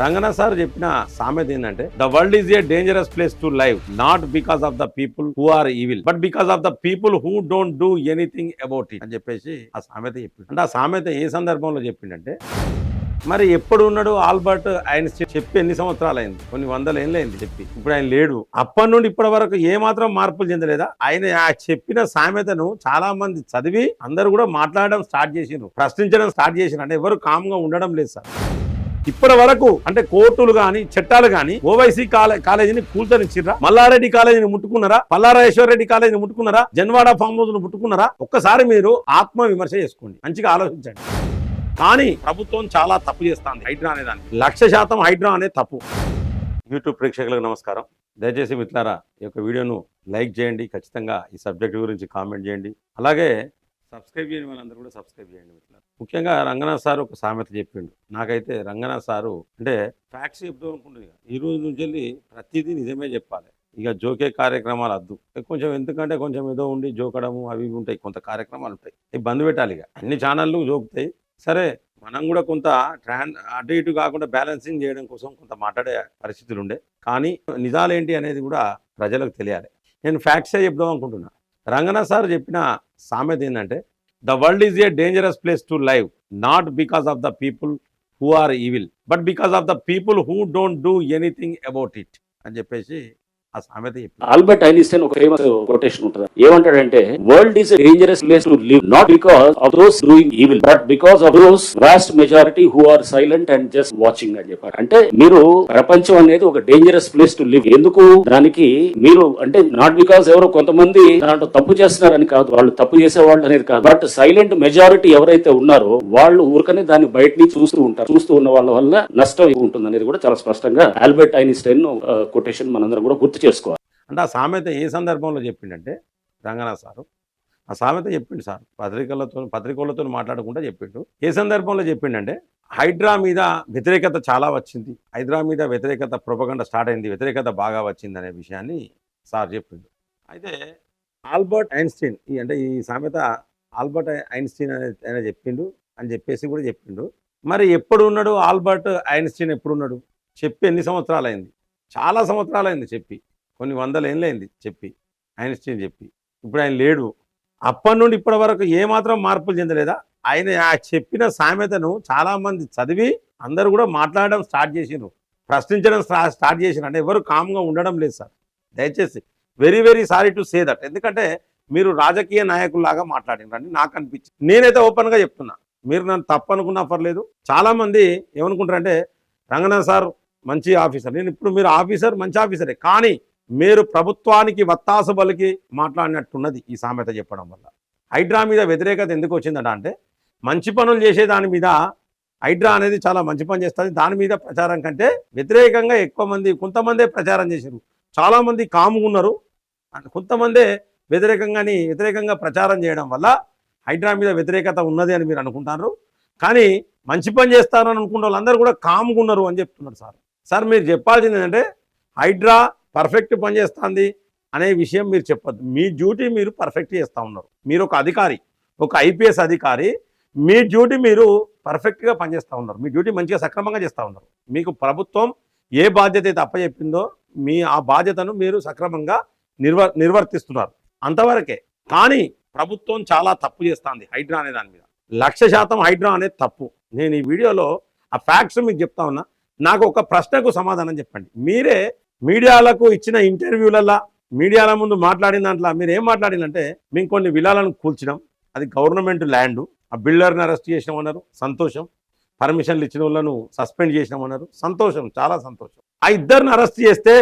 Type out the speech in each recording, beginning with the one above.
Ranganath sir చెప్పిన సామెత ఏంటంటే the world is a dangerous place to live not because of the people who are evil but because of the people who don't do anything about it. అని చెప్పేసి ఆ సామెత చెప్పింది అంటే ఆ సామెత ఏ సందర్భంలో చెప్పిండంటే మరి ఎప్పుడు ఉన్నాడు ఆల్బర్ట్ ఆయన చెప్పి ఎన్ని సంవత్సరాలు అయింది కొన్ని వందల ఏళ్ళు అయింది చెప్పి. ఇప్పుడు ఆయన లేడు. అప్పటి నుండి ఇప్పటి వరకు ఏమాత్రం మార్పులు చెందలేదా? ఆయన ఆ చెప్పిన సామెతను చాలా మంది చదివి అందరూ కూడా మాట్లాడడం స్టార్ట్ చేసిండ్రు. ప్రశ్నించడం స్టార్ట్ చేసిండ్రు. అంటే ఎవరు కామ్గా ఉండడం లేదు సార్. ఇప్పటి వరకు అంటే కోర్టులు గాని చట్టాలు గాని ఓవైసీ కాలేజీని కూల్చనిచ్చిర్రా? మల్లారెడ్డి కాలేజీని ముట్టుకున్నారా? పల్లారాజేశ్వర రెడ్డి కాలేజీని ముట్టుకున్నారా? జన్వాడ ఫామ్ హౌస్ను ముట్టుకున్నారా? ఒక్కసారి మీరు ఆత్మ విమర్శ చేసుకోండి. మంచిగా ఆలోచించండి. కానీ ప్రభుత్వం చాలా తప్పు చేస్తుంది హైడ్రా అనే దాన్ని లక్ష శాతం హైడ్రా అనే తప్పు. యూట్యూబ్ ప్రేక్షకులకు నమస్కారం. దయచేసి మిత్రులారా ఈ యొక్క వీడియోను లైక్ చేయండి. ఖచ్చితంగా ఈ సబ్జెక్ట్ గురించి కామెంట్ చేయండి. అలాగే సబ్స్క్రైబ్ చేయని వాళ్ళందరూ కూడా సబ్స్క్రైబ్ చేయండి మిత్రులు ముఖ్యంగా రంగనాథ్ సార్ ఒక సామెత చెప్పిండు. నాకైతే రంగనాథ్ సారు అంటే ఫ్యాక్ట్స్ చెప్తూ అనుకుంటుంది ఈ రోజు నుంచి వెళ్ళి ప్రతిదీ నిజమే చెప్పాలి. ఇక జోకే కార్యక్రమాలు వద్దు కొంచెం ఎందుకంటే కొంచెం ఏదో ఉండి జోకడము అవి ఇవి ఉంటాయి. కొంత కార్యక్రమాలు ఉంటాయి. ఇవి బంద్ పెట్టాలి ఇక. అన్ని ఛానళ్ళు జోకుతాయి. సరే మనం కూడా కొంత ట్రాన్ అటు ఇటు కాకుండా బ్యాలెన్సింగ్ చేయడం కోసం కొంత మాట్లాడే పరిస్థితులు ఉండే. కానీ నిజాలేంటి అనేది కూడా ప్రజలకు తెలియాలి. నేను ఫ్యాక్ట్సే చెప్దాం అనుకుంటున్నా. రంగనాథ్ సార్ చెప్పిన సామెత ఏంటంటే the world is a dangerous place to live not because of the people who are evil but because of the people who don't do anything about it అని చెప్పేసి ఆ సామెత ఆల్బర్ట్ ఐన్స్టైన్ ఒక ఫేమస్ కొటేషన్ ఉంటుంది. ఏమంటాడంటే world is dangerous place to live not because of those doing evil but because of those vast majority who are silent and just watching అని చెప్పారు అంటే మీరు ప్రపంచం అనేది ఒక డేంజరస్ ప్లేస్ టు లివ్ ఎందుకు? దానికి మీరు అంటే నాట్ బికాస్ ఎవరో కొంతమంది దాంట్లో తప్పు చేస్తున్నారని కాదు వాళ్ళు తప్పు చేసే వాళ్ళు అనేది కాదు. బట్ సైలెంట్ మెజారిటీ ఎవరైతే ఉన్నారో వాళ్ళు ఊరికనే దాన్ని బయట నుంచి చూస్తూ ఉంటారు. చూస్తూ ఉన్న వాళ్ళ వల్ల నష్టం ఉంటుంది అనేది కూడా చాలా స్పష్టంగా ఆల్బర్ట్ ఐన్స్టైన్ కొటేషన్ మనందరం కూడా గుర్తు చేసుకోవాలి. అంటే ఆ సామెత ఏ సందర్భంలో చెప్పిండంటే రంగనాథ్ సారు ఆ సామెత చెప్పిండు సార్. పత్రికలతో పత్రికలతో మాట్లాడకుండా చెప్పిండు. ఏ సందర్భంలో చెప్పిండంటే హైడ్రా మీద వ్యతిరేకత చాలా వచ్చింది. హైడ్రా మీద వ్యతిరేకత ప్రొపగండ స్టార్ట్ అయింది. వ్యతిరేకత బాగా వచ్చింది అనే విషయాన్ని సార్ చెప్పిండు. అయితే ఆల్బర్ట్ ఐన్స్టీన్ ఈ అంటే ఈ సామెత ఆల్బర్ట్ ఐన్స్టీన్ అనే ఆయన చెప్పిండు అని చెప్పేసి కూడా చెప్పిండు. మరి ఎప్పుడు ఉన్నాడు ఆల్బర్ట్ ఐన్స్టీన్? ఎప్పుడున్నాడు చెప్పి ఎన్ని సంవత్సరాలు అయింది చాలా సంవత్సరాలు అయింది చెప్పి. కొన్ని వందల ఏళ్ళు అయింది చెప్పి ఐన్స్టీన్ చెప్పి. ఇప్పుడు ఆయన లేడు. అప్పటి నుండి ఇప్పటి వరకు ఏమాత్రం మార్పులు చెందలేదా? ఆయన ఆ చెప్పిన సామెతను చాలామంది చదివి అందరూ కూడా మాట్లాడడం స్టార్ట్ చేసిండ్రు. ప్రశ్నించడం స్టార్ట్ చేసిండ్రు. అంటే ఎవరు కామ్గా ఉండడం లేదు సార్. దయచేసి very very sorry to say that. ఎందుకంటే మీరు రాజకీయ నాయకుల్లాగా మాట్లాడినారండి నాకు అనిపించింది. నేనైతే ఓపెన్గా చెప్తున్నా. మీరు నన్ను తప్పనుకున్నా పర్లేదు. చాలామంది ఏమనుకుంటారంటే రంగనాథ్ సార్ మంచి ఆఫీసర్. నేను ఇప్పుడు మీరు ఆఫీసర్ మంచి ఆఫీసరే. కానీ మీరు ప్రభుత్వానికి వత్తాసు బలికి మాట్లాడినట్టున్నది ఈ సామెత చెప్పడం వల్ల. హైడ్రా మీద వ్యతిరేకత ఎందుకు వచ్చిందట అంటే మంచి పనులు చేసే దాని మీద హైడ్రా అనేది చాలా మంచి పని చేస్తుంది. దాని మీద ప్రచారం కంటే వ్యతిరేకంగా ఎక్కువ మంది కొంతమందే ప్రచారం చేశారు చాలామంది కాముకున్నారు ఉన్నారు. అండ్ కొంతమందే వ్యతిరేకంగాని వ్యతిరేకంగా ప్రచారం చేయడం వల్ల హైడ్రా మీద వ్యతిరేకత ఉన్నది అని మీరు అనుకుంటారు. కానీ మంచి పని చేస్తారని అనుకున్న వాళ్ళందరూ కూడా కాముకున్నారు అని చెప్తున్నారు సార్. సార్ మీరు చెప్పాల్సింది ఏంటంటే హైడ్రా పర్ఫెక్ట్ పనిచేస్తుంది అనే విషయం మీరు చెప్పద్దు. మీ డ్యూటీ మీరు పర్ఫెక్ట్ చేస్తూ ఉన్నారు. మీరు ఒక అధికారి ఒక ఐపీఎస్ అధికారి మీ డ్యూటీ మీరు పర్ఫెక్ట్గా పనిచేస్తూ ఉన్నారు. మీ డ్యూటీ మంచిగా సక్రమంగా చేస్తూ ఉన్నారు. మీకు ప్రభుత్వం ఏ బాధ్యత అయితే అప్పచెప్పిందో మీ ఆ బాధ్యతను మీరు సక్రమంగా నిర్వ నిర్వర్తిస్తున్నారు. అంతవరకే. కానీ ప్రభుత్వం చాలా తప్పు చేస్తుంది హైడ్రా అనే దాని మీద. లక్ష శాతం హైడ్రా అనేది తప్పు. నేను ఈ వీడియోలో ఆ ఫ్యాక్ట్స్ మీకు చెప్తా ఉన్నా. నాకు ఒక ప్రశ్నకు సమాధానం చెప్పండి. మీరే మీడియాలకు ఇచ్చిన ఇంటర్వ్యూలల్లా మీడియాల ముందు మాట్లాడిన దాంట్లో మీరు ఏం మాట్లాడినంటే మేము కొన్ని విలాలను కూల్చడం అది గవర్నమెంట్ ల్యాండ్. ఆ బిల్డర్ని అరెస్ట్ చేసినామన్నారు. సంతోషం. పర్మిషన్లు ఇచ్చిన వాళ్ళను సస్పెండ్ చేసినామన్నారు. సంతోషం. చాలా సంతోషం. ఆ ఇద్దరిని అరెస్ట్ చేస్తే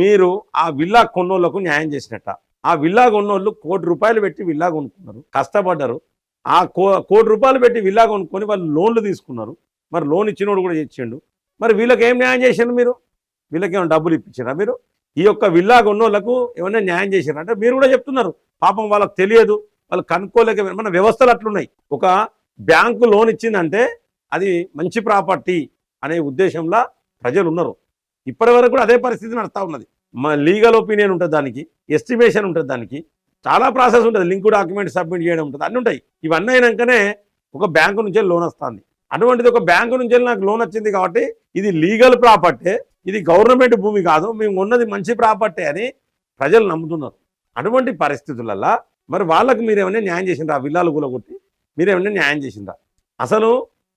మీరు ఆ విల్లా కొన్నోళ్ళకు న్యాయం చేసినట్ట. ఆ విల్లా కొన్నోళ్ళు కోటి రూపాయలు పెట్టి విల్లా కొనుక్కున్నారు. కష్టపడ్డారు. ఆ కో కోటి రూపాయలు పెట్టి విల్లా కొనుక్కొని వాళ్ళు లోన్లు తీసుకున్నారు. మరి లోన్ ఇచ్చినోడు కూడా ఇచ్చిండు మరి వీళ్ళకి ఏం న్యాయం చేసిండు మీరు? వీళ్ళకేమైనా డబ్బులు ఇప్పించారా మీరు? ఈ యొక్క విల్లా కొన్నోళ్ళకు ఏమైనా న్యాయం చేశారు? అంటే మీరు కూడా చెప్తున్నారు. పాపం వాళ్ళకి తెలియదు. వాళ్ళు కనుక్కోలేక మన వ్యవస్థలు అట్లున్నాయి. ఒక బ్యాంకు లోన్ ఇచ్చిందంటే అది మంచి ప్రాపర్టీ అనే ఉద్దేశంలో ప్రజలు ఉన్నారు. ఇప్పటి వరకు కూడా అదే పరిస్థితి నడుస్తూ ఉన్నది. మా లీగల్ ఒపీనియన్ ఉంటుంది దానికి ఎస్టిమేషన్ ఉంటుంది దానికి. చాలా ప్రాసెస్ ఉంటుంది. లింక్ డాక్యుమెంట్ సబ్మిట్ చేయడం ఉంటుంది. అన్నీ ఉంటాయి. ఇవన్నీ అయినాకనే ఒక బ్యాంకు నుంచే లోన్ వస్తుంది. అటువంటిది ఒక బ్యాంకు నుంచి నాకు లోన్ వచ్చింది కాబట్టి ఇది లీగల్ ప్రాపర్టీ. ఇది గవర్నమెంట్ భూమి కాదు మేము ఉన్నది మంచి ప్రాపర్టీ అని ప్రజలు నమ్ముతున్నారు. అటువంటి పరిస్థితులలో మరి వాళ్ళకు మీరు ఏమైనా న్యాయం చేసిండ్రా? ఆ విల్లాలు కూలగొట్టి మీరు ఏమైనా న్యాయం చేసిండ్రా? అసలు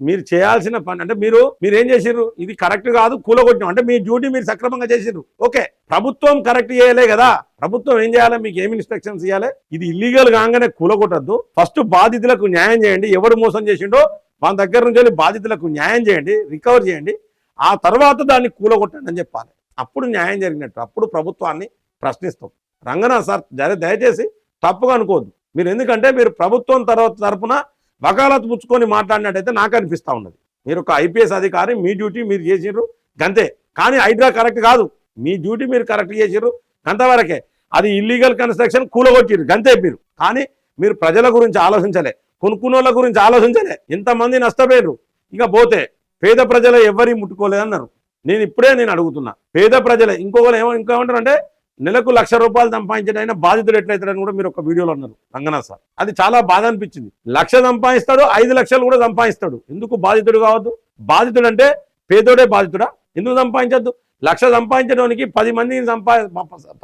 మీరు చేయాల్సిన పని అంటే మీరు మీరు ఏం చేసిర్రు ఇది కరెక్ట్ కాదు కూలగొట్టినాం. అంటే మీ డ్యూటీ మీరు సక్రమంగా చేసిర్రు ఓకే ప్రభుత్వం కరెక్ట్ చేయలే కదా. ప్రభుత్వం ఏం చేయాలి? మీకు ఏమి ఇన్స్ట్రక్షన్స్ ఇవ్వాలి ఇది ఇల్లీగల్ కాగానే కూలగొట్టద్దు. ఫస్ట్ బాధితులకు న్యాయం చేయండి. ఎవడు మోసం చేసిండో వాళ్ళ దగ్గర నుంచి వెళ్ళి బాధితులకు న్యాయం చేయండి రికవర్ చేయండి. ఆ తర్వాత దాన్ని కూలగొట్టండి అని చెప్పాలి. అప్పుడు న్యాయం జరిగినట్టు అప్పుడు ప్రభుత్వాన్ని ప్రశ్నిస్తాం. రంగనాథ్ సార్ జర- దయచేసి తప్పుగా అనుకోవద్దు. మీరు ఎందుకంటే మీరు ప్రభుత్వం తర్వాత తరపున వకాలత్ పుచ్చుకొని మాట్లాడినట్టయితే నాకు అనిపిస్తూ ఉన్నది. మీరు ఒక ఐపీఎస్ అధికారి మీ డ్యూటీ మీరు చేసిర్రు గంతే. కానీ హైడ్రా కరెక్ట్ కాదు. మీ డ్యూటీ మీరు కరెక్ట్ చేసిర్రు గంతవరకే అది ఇల్లీగల్ కన్స్ట్రక్షన్ కూలగొట్టిరు గంతే మీరు. కానీ మీరు ప్రజల గురించి ఆలోచించలే. కొనుక్కున్నోళ్ళ గురించి ఆలోచించలే. ఎంతమంది నష్టపోయారు ఇక పోతే పేద ప్రజలు ఎవరి ముట్టుకోలేదన్నారు. నేను ఇప్పుడే నేను అడుగుతున్నా. పేద ప్రజలే ఇంకొకరు ఏమో ఇంకేమంటారు అంటే నెలకు లక్ష రూపాయలు సంపాదించడం అయినా బాధితుడు ఎట్లయితాడని కూడా మీరు ఒక వీడియోలో అన్నారు. రంగనాథ్ సార్. అది చాలా బాధ అనిపించింది. లక్ష సంపాదిస్తాడు ఐదు లక్షలు కూడా సంపాదిస్తాడు. ఎందుకు బాధితుడు కావద్దు? బాధితుడు అంటే పేదోడే బాధితుడా? ఎందుకు సంపాదించద్దు? లక్ష సంపాదించడానికి పది మందిని సంపా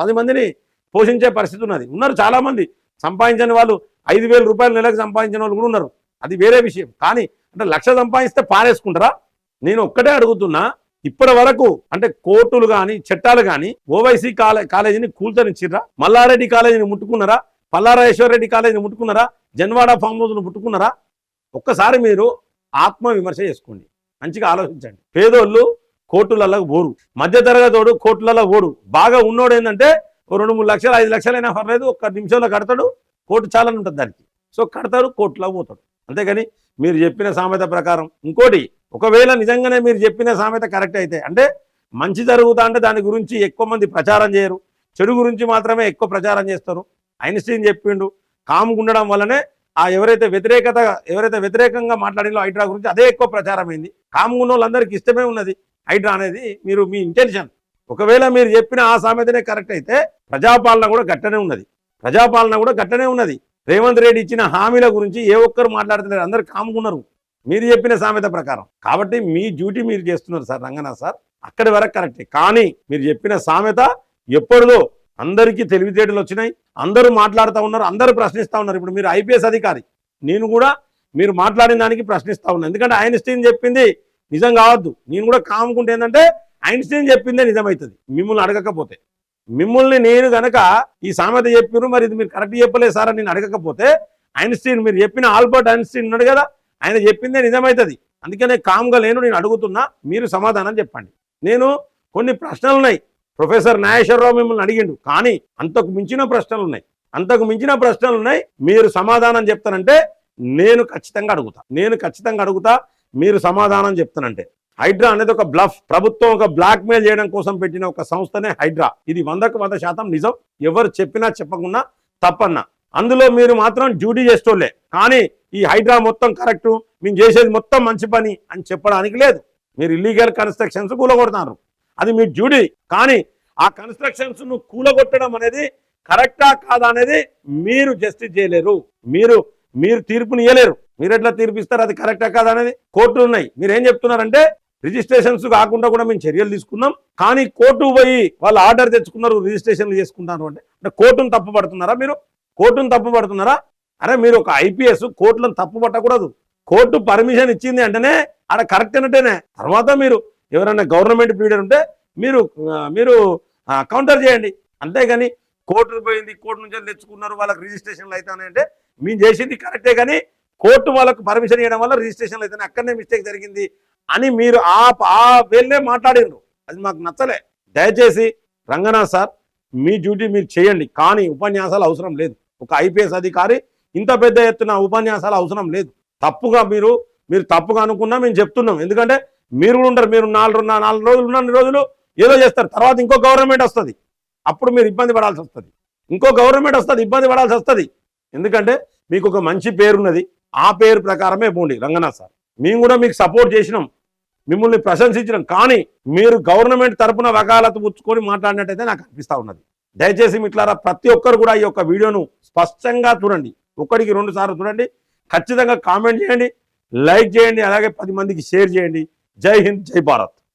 పది మందిని పోషించే పరిస్థితి ఉన్నది. ఉన్నారు చాలామంది. సంపాదించని వాళ్ళు ఐదు వేల రూపాయలు నెలకు సంపాదించిన వాళ్ళు కూడా ఉన్నారు. అది వేరే విషయం. కానీ అంటే లక్ష సంపాదిస్తే పారేసుకుంటారా? నేను ఒక్కటే అడుగుతున్నా ఇప్పటి వరకు అంటే కోర్టులు కానీ చట్టాలు కానీ ఓవైసీ కాలే కాలేజీని కూల్చనిచ్చిర్రా మల్లారెడ్డి కాలేజీని ముట్టుకున్నారా? పల్లారేశ్వరరెడ్డి కాలేజీని ముట్టుకున్నారా? జన్వాడ ఫామ్ హౌస్ను ముట్టుకున్నారా? ఒక్కసారి మీరు ఆత్మ విమర్శ చేసుకోండి. మంచిగా ఆలోచించండి. పేదోళ్ళు కోర్టులలో ఓడు మధ్యతరగతోడు కోర్టులలో ఓడు బాగా ఉన్నోడు ఏంటంటే రెండు మూడు లక్షలు ఐదు లక్షలైనా పర్లేదు ఒక్క నిమిషంలో కడతాడు కోర్టు చాలని ఉంటుంది దానికి. సో కడతాడు కోర్టులో పోతాడు. అంతేగాని మీరు చెప్పిన సామెత ప్రకారం. ఇంకోటి ఒకవేళ నిజంగానే మీరు చెప్పిన సామెత కరెక్ట్ అయితే అంటే మంచి జరుగుతా అంటే దాని గురించి ఎక్కువ మంది ప్రచారం చేయరు. చెడు గురించి మాత్రమే ఎక్కువ ప్రచారం చేస్తారు. ఐన్స్టీన్ చెప్పిండు కామ్గా ఉండడం వల్లనే ఆ ఎవరైతే వ్యతిరేకత ఎవరైతే వ్యతిరేకంగా మాట్లాడినో హైడ్రా గురించి అదే ఎక్కువ ప్రచారం అయింది. కామ్గా ఉన్న వాళ్ళందరికీ ఇష్టమే ఉన్నది హైడ్రా అనేది మీరు మీ ఇంటెన్షన్. ఒకవేళ మీరు చెప్పిన ఆ సామెతనే కరెక్ట్ అయితే ప్రజాపాలన కూడా గట్టనే ఉన్నది. ప్రజాపాలన కూడా గట్టనే ఉన్నది. రేవంత్ రెడ్డి ఇచ్చిన హామీల గురించి ఏ ఒక్కరు మాట్లాడుతున్నారు అందరు కాముకున్నారు. మీరు చెప్పిన సామెత ప్రకారం. కాబట్టి మీ డ్యూటీ మీరు చేస్తున్నారు సార్ రంగనాథ్ సార్. అక్కడి వరకు కరెక్టే. కానీ మీరు చెప్పిన సామెత ఎప్పటిదో అందరికీ తెలివితేటలు వచ్చినాయి. అందరూ మాట్లాడుతూ ఉన్నారు. అందరూ ప్రశ్నిస్తూ ఉన్నారు. ఇప్పుడు మీరు ఐపీఎస్ అధికారి. నేను కూడా మీరు మాట్లాడిన దానికి ప్రశ్నిస్తూ ఉన్నాను ఎందుకంటే ఐన్స్టీన్ చెప్పింది నిజం కావద్దు. నేను కూడా కాముకుంటే ఏంటంటే ఐన్స్టీన్ చెప్పిందే నిజమవుతుంది. మిమ్మల్ని అడగకపోతే. మిమ్మల్ని నేను గనక ఈ సామెత చెప్పిరు మరి ఇది మీరు కరెక్ట్ చెప్పలేదు సార్ అని నేను అడగకపోతే ఐన్స్టీన్ మీరు చెప్పిన ఆల్బర్ట్ ఐన్స్టీన్ ఉన్నాడు కదా ఆయన చెప్పిందే నిజమవుతుంది అందుకనే కామ్గా లేను నేను అడుగుతున్నా మీరు సమాధానం చెప్పండి. నేను కొన్ని ప్రశ్నలు ఉన్నాయి ప్రొఫెసర్ నాగేశ్వరరావు మిమ్మల్ని అడిగిండు కానీ అంతకు మించిన ప్రశ్నలు ఉన్నాయి అంతకు మించిన ప్రశ్నలు ఉన్నాయి మీరు సమాధానం చెప్తానంటే నేను ఖచ్చితంగా అడుగుతా. నేను ఖచ్చితంగా అడుగుతా మీరు సమాధానం చెప్తానంటే. హైడ్రా అనేది ఒక బ్లఫ్. ప్రభుత్వం ఒక బ్లాక్ మెయిల్ చేయడం కోసం పెట్టిన ఒక సంస్థనే హైడ్రా. ఇది వందకు వంద శాతం నిజం. ఎవరు చెప్పినా చెప్పకుండా తప్పన్నా. అందులో మీరు మాత్రం డ్యూటీ చేస్తోలే కానీ ఈ హైడ్రా మొత్తం కరెక్ట్. మేము చేసేది మొత్తం మంచి పని అని చెప్పడానికి లేదు. మీరు ఇల్లీగల్ కన్స్ట్రక్షన్స్ కూలగొడుతున్నారు. అది మీ డ్యూటీ. కానీ ఆ కన్స్ట్రక్షన్స్ను కూలగొట్టడం అనేది కరెక్టా కాదా అనేది మీరు జస్టిస్ చేయలేరు. మీరు మీరు తీర్పుని ఇవ్వలేరు మీరు ఎట్లా తీర్పిస్తారు అది కరెక్టా కాదా అనేది కోర్టులు ఉన్నాయి. మీరు ఏం చెప్తున్నారంటే రిజిస్ట్రేషన్స్ కాకుండా కూడా మేము చర్యలు తీసుకున్నాం. కానీ కోర్టు పోయి వాళ్ళు ఆర్డర్ తెచ్చుకున్నారు రిజిస్ట్రేషన్లు చేసుకుంటారు అంటే. అంటే కోర్టును తప్పుపడుతున్నారా మీరు? కోర్టును తప్పుపడుతున్నారా? అరే మీరు ఒక ఐపీఎస్ కోర్టులను తప్పు పట్టకూడదు కోర్టు పర్మిషన్ ఇచ్చింది అంటేనే ఆడ కరెక్ట్ అన్నట్టేనే. తర్వాత మీరు ఎవరైనా గవర్నమెంట్ పీరియడ్ ఉంటే మీరు మీరు కౌంటర్ చేయండి. అంతేగాని కోర్టు పోయింది కోర్టు నుంచి తెచ్చుకున్నారు వాళ్ళకి రిజిస్ట్రేషన్లు అవుతాయి అంటే మేము చేసింది కరెక్టే. కానీ కోర్టు వాళ్ళకు పర్మిషన్ ఇవ్వడం వల్ల రిజిస్ట్రేషన్లు అయితే అక్కడనే మిస్టేక్ జరిగింది. అని మీరు ఆ ఆ వేళ్ళే మాట్లాడిండ్రు అది మాకు నచ్చలే. దయచేసి రంగనాథ్ సార్ మీ డ్యూటీ మీరు చేయండి. కానీ ఉపన్యాసాలు అవసరం లేదు. ఒక ఐపీఎస్ అధికారి ఇంత పెద్ద ఎత్తున ఉపన్యాసాలు అవసరం లేదు. తప్పుగా మీరు మీరు తప్పుగా అనుకున్నా మేము చెప్తున్నాం. ఎందుకంటే మీరు కూడా ఉంటారు. మీరు నాలుగు నాలుగు రోజులు ఉన్న రోజులు ఏదో చేస్తారు. తర్వాత ఇంకో గవర్నమెంట్ వస్తుంది. అప్పుడు మీరు ఇబ్బంది పడాల్సి వస్తుంది. ఇంకో గవర్నమెంట్ వస్తుంది ఇబ్బంది పడాల్సి వస్తుంది. ఎందుకంటే మీకు ఒక మంచి పేరున్నది. ఆ పేరు ప్రకారమే పోండి. రంగనాథ్ సార్. మేము కూడా మీకు సపోర్ట్ చేసినాం. మిమ్మల్ని ప్రశంసించడం కానీ మీరు గవర్నమెంట్ తరపున వకాలత పుచ్చుకొని మాట్లాడినట్టయితే నాకు అనిపిస్తా ఉన్నది. దయచేసి మిట్లారా ప్రతి ఒక్కరు కూడా ఈ యొక్క వీడియోను స్పష్టంగా చూడండి. ఒకటికి రెండు సార్లు చూడండి. ఖచ్చితంగా కామెంట్ చేయండి. లైక్ చేయండి. అలాగే పది మందికి షేర్ చేయండి. జై హింద్ జై భారత్.